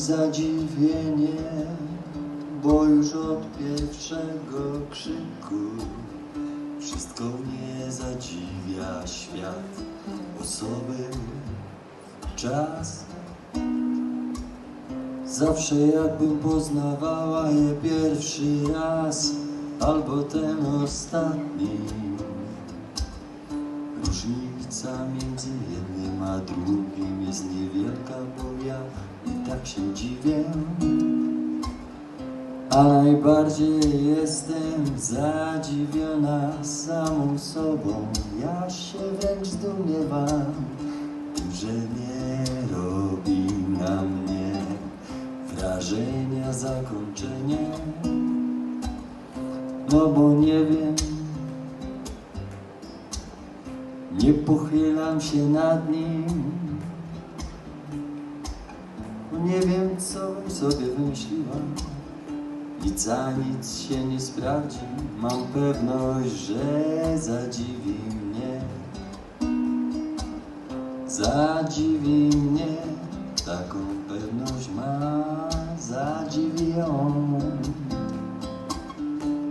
zadziwienie, bo już od pierwszego krzyku wszystko mnie zadziwia świat, osoby, czas. Zawsze jakbym poznawała je pierwszy raz, albo ten ostatni. Różnica między jednym a drugim jest niewielka, bo ja tak się dziwię. A najbardziej jestem zadziwiona samą sobą. Ja się wręcz zdumiewam że nie robi na mnie wrażenia zakończenie. No bo nie wiem, nie pochylam się nad nim. Bo nie wiem, co sobie wymyśliła. Nic za nic się nie sprawdzi. Mam pewność, że zadziwi mnie. Zadziwi mnie, taką pewność ma. Zadziwi ją.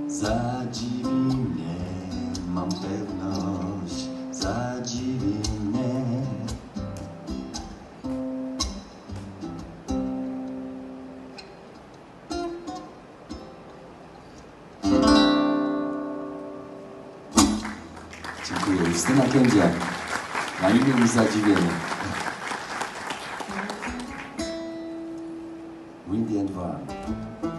Zadziwi mnie, mam pewność, zadziwi mnie. Dziękuję. Justyna Kędziak. Na imię już zadziwienie. Windy and Warm.